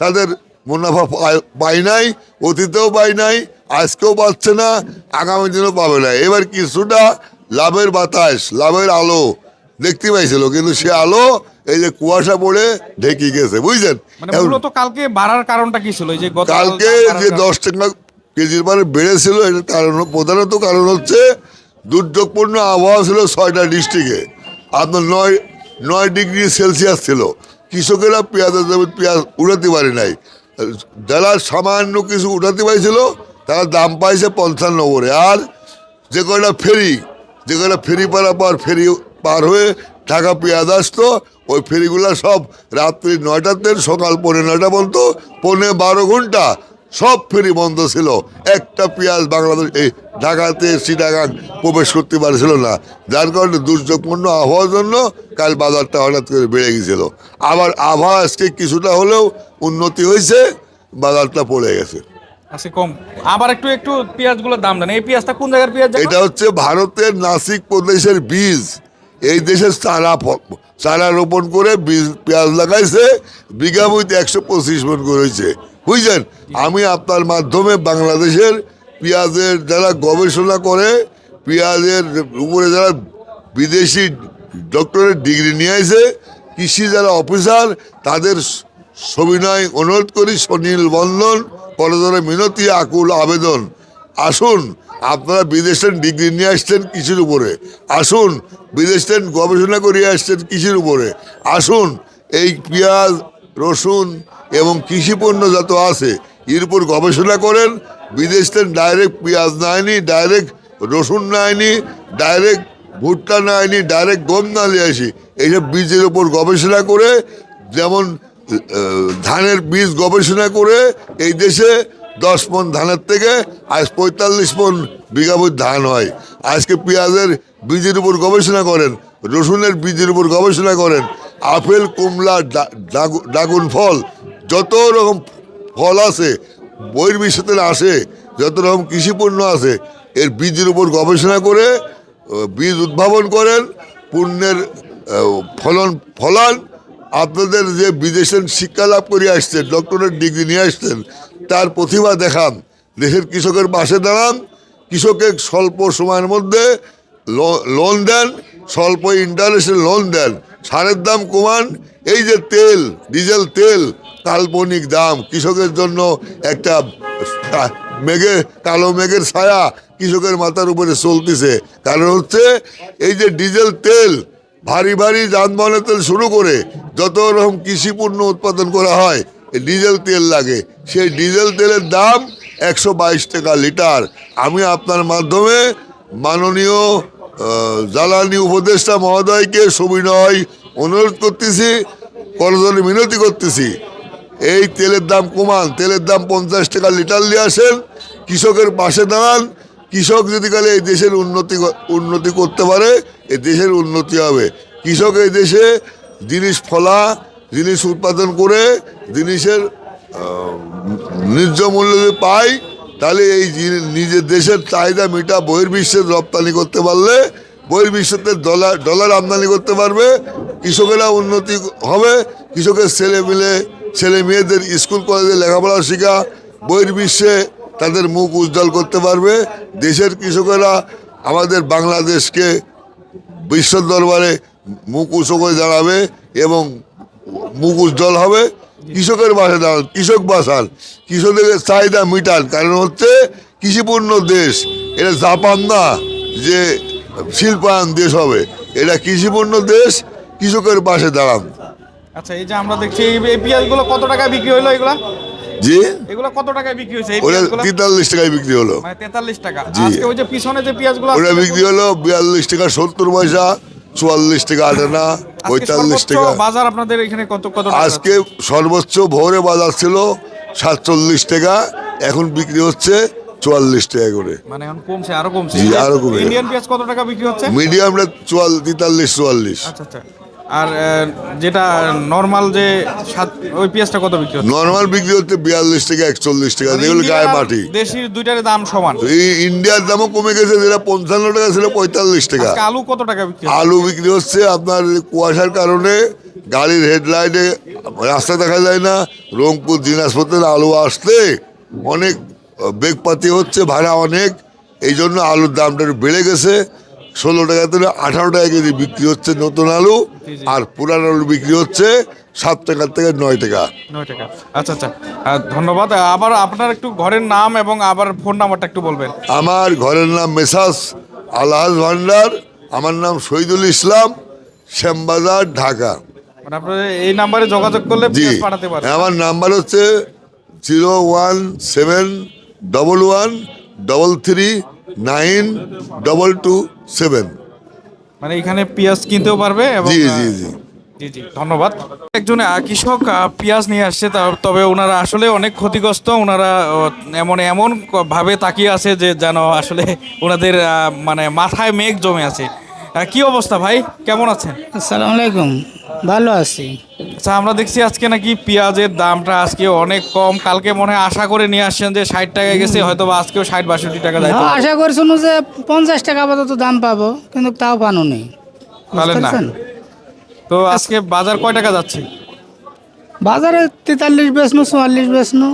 তাদের মুনাফা পায় নাই অতীতেও পাই নাই আজকেও পাচ্ছে না আগামী দিনেও পাবে না। এবার কিছুটা লাভের বাতাস লাভের আলো দেখতে পাইছিল কিন্তু সে আলো এই যে কুয়াশা পড়ে ঢেকে গেছে বুঝছেন মানে কালকে বাড়ার কারণটা কি ছিল? যে কালকে যে দশ টাকা কেজির মানে বেড়েছিল এটার কারণ প্রধানত কারণ হচ্ছে দুর্যোগপূর্ণ আবহাওয়া ছিল ছয়টা ডিস্ট্রিক্টে। আপনার নয় নয় ডিগ্রি সেলসিয়াস ছিল। কৃষকেরা পেঁয়াজের পেঁয়াজ উঠাতে পারে নাই। যারা সামান্য কিছু উঠাতে পারছিল, তারা দাম পাইছে পঞ্চান্ন করে। আর যে কয়টা ফেরি, যে কয়টা ফেরি পারাপার ফেরি পার হয়ে ঢাকা পেঁয়াজ আসতো, ওই ফেরিগুলো সব রাত্রি নয়টাতে সকাল পৌনে নয়টা পর্যন্ত, পৌনে বারো ঘণ্টা সব ফেরি বন্ধ ছিল। একটা পেঁয়াজ বাংলাদেশ এই ঢাকাতে সিটাগাং প্রবেশ করতে পারছিল না। যার কারণে দুর্যোগপূর্ণ আবহাওয়ার জন্য কাল বাজারটা হঠাৎ করে বেড়ে গেছিল। আবার আবহাওয়া আজকে কিছুটা হলেও উন্নতি হয়েছে বাজারটা পড়ে গেছে। আছে কম। আবার একটু একটু পেঁয়াজগুলোর দাম দেন এই পেঁয়াজটা কোন জায়গার পেঁয়াজ এটা হচ্ছে ভারতের নাসিক প্রদেশের বীজ। এই দেশের চারা চারা রোপণ করে বীজ পেঁয়াজ লাগাইছে। বিঘা বইতে একশো পঁচিশ মন করেছে বুঝছেন আমি আপনার মাধ্যমে বাংলাদেশের পেঁয়াজের যারা গবেষণা করে পেঁয়াজের উপরে যারা বিদেশি ডক্টরের ডিগ্রি নিয়ে আসে কৃষি যারা অফিসার তাদের সবিনয় অনুরোধ করি সনীল বন্ধন করজোরে মিনতি আকুল আবেদন। আসুন আপনারা বিদেশের ডিগ্রি নিয়ে আসছেন কৃষির উপরে। আসুন বিদেশের গবেষণা করিয়ে আসছেন কৃষির উপরে। আসুন এই পেঁয়াজ রসুন এবং কৃষি পণ্য যত আছে, এর উপর গবেষণা করেন। বিদেশের ডাইরেক্ট পেঁয়াজ নেয়নি ডাইরেক্ট রসুন নেয়নি ডাইরেক্ট ভুট্টা নেয়নি ডাইরেক্ট গম না নিয়ে আসি। এইসব বীজের উপর গবেষণা করে, যেমন ধানের বীজ গবেষণা করে, এই দেশে দশ মন ধানের থেকে আজ পঁয়তাল্লিশ মন বিঘাবত ধান হয়। আজকে পেঁয়াজের বীজের উপর গবেষণা করেন, রসুনের বীজের উপর গবেষণা করেন। আপেল কমলা ড্রাগন ফল, যত রকম ফল আছে, বইয়ের বিষয়তে আসে, যত রকম কৃষি পণ্য আছে, এর বীজের উপর গবেষণা করে বীজ উদ্ভাবন করেন, পুণ্যের ফলন ফলান, আপনাদের যে বিদেশের শিক্ষা লাভ করে আসছেন ডক্টরের ডিগ্রি নিয়ে আসছেন, তার প্রতিভা দেখান, দেশের কৃষকের পাশে দাঁড়ান কৃষকের স্বল্প সময়ের মধ্যে লোন দেন, স্বল্প ইন্টারেস্টে লোন দেন সারের দাম কমান, এই যে তেল, ডিজেল তেল, কাল্পনিক দাম, কৃষকের জন্য একটা মেঘে, কালো মেঘের ছায়া কৃষকের মাথার উপরে চলতেছে। কারণ হচ্ছে, এই যে ডিজেল তেল, ভারী ভারী যানবাহনের তেল শুরু করে যত রকম কৃষি পণ্য উৎপাদন করা হয় ডিজেল তেল লাগে। সেই ডিজেল তেলের দাম একশো বাইশ টাকা লিটার। আমি আপনার মাধ্যমে মাননীয় জ্বালানি উপদেষ্টা মহোদয়কে সবিনয় অনুরোধ করতেছি করজনে মিনতি করতেছি। এই তেলের দাম কমান, তেলের দাম পঞ্চাশ টাকা লিটার নিয়ে আসেন, কৃষকের পাশে দাঁড়ান। কৃষক যদি কালে এই দেশের উন্নতি উন্নতি করতে পারে এই দেশের উন্নতি হবে। কৃষক এই দেশে জিনিস ফলা, জিনিস উৎপাদন করে, জিনিসের ন্যায্য মূল্য যদি পায় তাহলে এই নিজের দেশের চাহিদা মিটা বহির্বিশ্বের রপ্তানি করতে পারলে বহির্বিশ্বতে ডলার ডলার আমদানি করতে পারবে, কৃষকেরা উন্নতি হবে, কৃষকের ছেলে মিলে, ছেলে মেয়েদের স্কুল, কলেজে লেখাপড়া শেখা, বহির্বিশ্বে তাদের মুখ উজ্জ্বল করতে পারবে। দেশের কৃষকেরা আমাদের বাংলাদেশকে বিশ্ব দরবারে মুখ উঁচু করে দাঁড়াবে এবং মুখ উজ্জ্বল হবে। কৃষকের বাসা দাঁড়ান কৃষক বাসান কৃষকদের চাহিদা মিটান কারণ হচ্ছে কৃষিপূর্ণ দেশ এটা জাপান না যে শিল্পায়ন দেশ হবে এটা কৃষিপূর্ণ দেশ কৃষকের পাশে দাঁড়ান। আচ্ছা এই যে আমরা দেখছি এই পেঁয়াজগুলো কত টাকায় বিক্রি হলো এগুলা? যে এগুলো কত টাকায় বিক্রি হয়েছে? এই পেঁয়াজগুলো? টাকায় বিক্রি হলো। মানে টাকা। জি। আজকে ওই যে পিছনে যে পেঁয়াজগুলো ওটা বিক্রি হলো বিয়াল্লিশ টাকা সত্তর পয়সা চুয়াল্লিশ টাকা আটানা পঁয়তাল্লিশ টাকা। বাজার আপনাদের এখানে কত কত আজকে সর্বোচ্চ ভোরে বাজার ছিল সাতচল্লিশ টাকা এখন বিক্রি হচ্ছে চুয়াল্লিশ টাকা করে। মানে এখন কমছে আরও কমছে। জি, আরও কমে। ইন্ডিয়ান পেঁয়াজ কত টাকা বিক্রি হচ্ছে? মিডিয়ামটা চুয়াল তেতাল্লিশ চুয়াল্লিশ। আচ্ছা আচ্ছা। আর যেটা নর্মাল যে সাত- ওই পেঁয়াজটা কত বিক্রি হচ্ছে? নর্মাল বিক্রি হচ্ছে বিয়াল্লিশ টাকা একচল্লিশ টাকা। যেগুলো গায়ে মাটি। দেশির দুইটার দাম সমান। এই ইন্ডিয়ার দামও কমে গেছে যেটা পঞ্চান্ন টাকা ছিল পঁয়তাল্লিশ টাকা। আলু কত টাকা বিক্রি হচ্ছে? আলু বিক্রি হচ্ছে আপনার কুয়াশার কারণে গাড়ির হেডলাইটে রাস্তা দেখা যায় না। রংপুর দিনাজপুরের আলু আসতে অনেক বেগপাতি হচ্ছে ভাড়া অনেক। এই জন্য আলুর দামটা একটু বেড়ে গেছে। ষোলো টাকা থেকে আঠারো টাকা কেজি বিক্রি হচ্ছে নতুন আলু আর পুরান আলু বিক্রি হচ্ছে সাত টাকার থেকে নয় টাকা। নয় টাকা। আচ্ছা আচ্ছা। ধন্যবাদ। আবার আপনার একটু ঘরের নাম এবং আবার ফোন নাম্বারটা একটু বলবেন। আমার ঘরের নাম মেসাস আলহাজ ভান্ডার আমার নাম শহীদুল ইসলাম শ্যামবাজার ঢাকা। মানে আপনার এই নাম্বারে যোগাযোগ করলে পাঠাতে পারেন আমার নাম্বার হচ্ছে zero one seven double one double three nine double two seven. মানে এখানে পেঁয়াজ কিনতেও পারবে এবং জি জি জি। জি জি ধন্যবাদ। একজন কৃষক পেঁয়াজ নিয়ে আসছে তবে ওনারা আসলে অনেক ক্ষতিগ্রস্ত। ওনারা এমন এমন ভাবে তাকিয়ে আছে যে যেন আসলে ওনাদের মানে মাথায় মেঘ জমে আছে। কি অবস্থা ভাই? কেমন আছেন? আসসালামু আলাইকুম। ভালো আছি। আচ্ছা আমরা দেখছি আজকে নাকি পেঁয়াজের দামটা আজকে অনেক কম। কালকে মনে হয় আশা করে নিয়ে আসছেন যে ষাট টাকা গেছে হয়তো বা আজকেও ষাট বাষট্টি টাকা পারে। আশা করছিল যে পঞ্চাশ টাকা আপাতত দাম পাবো কিন্তু তাও পানো নেই। না। তো আজকে বাজার কয় টাকা যাচ্ছে? বাজারে তেতাল্লিশ বেচনো চুয়াল্লিশ বেচনো।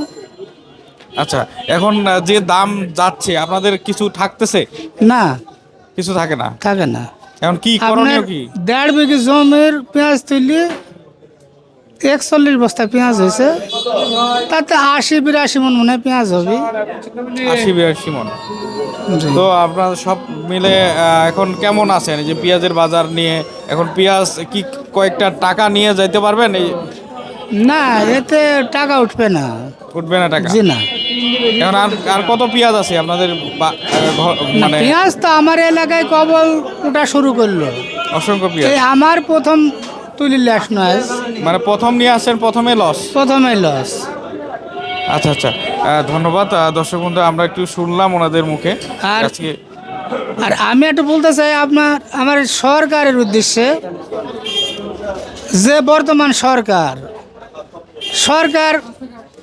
আচ্ছা এখন যে দাম যাচ্ছে আপনাদের কিছু থাকতেছে? না। কিছু থাকে না? থাকে না। এখন কি করণীয় কি? দেড় বিঘি জমির পেঁয়াজ তুললে একচল্লিশ বস্তা পেঁয়াজ হয়েছে। তাতে আশি বিরাশি মন মনে পেঁয়াজ হবে। আশি বিরাশি মন। তো আপনার সব মিলে এখন কেমন আছেন? এই যে পেঁয়াজের বাজার নিয়ে এখন পেঁয়াজ কি কয়েকটা টাকা নিয়ে যাইতে পারবেন? এই না এতে টাকা উঠবে না। উঠবে না টাকা? জি না। এখন আর আর কত পেঁয়াজ আছে আপনাদের মানে পেঁয়াজ তো আমার এলাকায় কবল ওটা শুরু করল। অসংখ্য পেঁয়াজ। এই আমার প্রথম তুলি ল্যাস নয়। মানে প্রথম নিয়ে আসেন প্রথমে লস প্রথমে লস আচ্ছা আচ্ছা। ধন্যবাদ। দর্শক বন্ধু আমরা একটু শুনলাম ওনাদের মুখে। আর- আর আমি একটু বলতে চাই আপনার আমার সরকারের উদ্দেশ্যে যে বর্তমান সরকার সরকার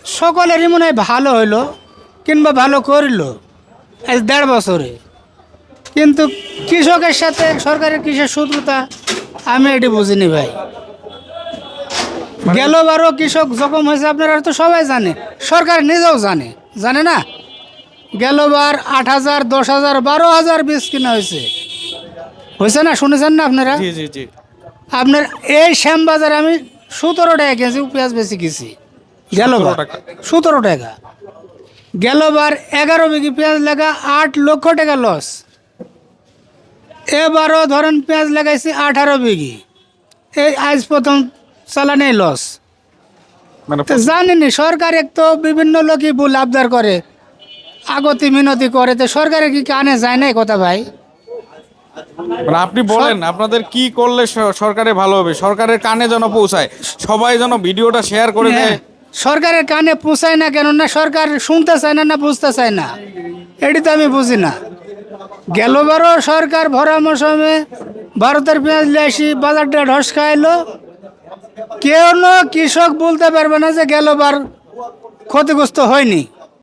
সকলেরই মনে হয় ভালো হইল কিংবা ভালো করিল আজ দেড় বছরে। কিন্তু কৃষকের সাথে সরকারের কিসের শত্রুতা আমি এটি বুঝিনি ভাই। গেল বারো কৃষক জখম হয়েছে আপনারা তো সবাই জানে। সরকার নিজেও জানে। জানে না? গেলবার আট হাজার দশ হাজার বারো হাজার বীজ কিনা হয়েছে। হয়েছে না? শুনেছেন না আপনারা? আপনার এই শ্যাম শ্যামবাজারে আমি সতেরো টাকা কেজি পেঁয়াজ বেশি গেছি। গেলবার 17 টাকা। সতেরো টাকা। গেলবার এগারো বিঘি পেঁয়াজ লাগা আট লক্ষ টাকা লস। এবারও ধরেন পেঁয়াজ লাগাইছি আঠারো বিঘি। এই আজ প্রথম চালানে লস। মানে জানেনি সরকার তো বিভিন্ন লোকই ভুল আবদার করে। আগতি মিনতি করে তো সরকারের কি কানে যায় না কথা ভাই? মানে আপনি বলেন আপনাদের কি করলে সরকারে ভালো হবে? সরকারের কানে যেন পৌঁছায় সবাই যেন ভিডিওটা শেয়ার করে দেয়। হ্যাঁ, সরকারের কানে পৌঁছায় না কেন না সরকার শুনতে চায় না না বুঝতে চায় না। এটি তো আমি বুঝি না। গেলবারও সরকার ভরা মৌসুমে ভারতের পেঁয়াজ লেসি বাজারটা ঢস খাইলো কেউ কৃষক বলতে পারবে না যে গেলবার ক্ষতিগ্রস্ত হয়নি।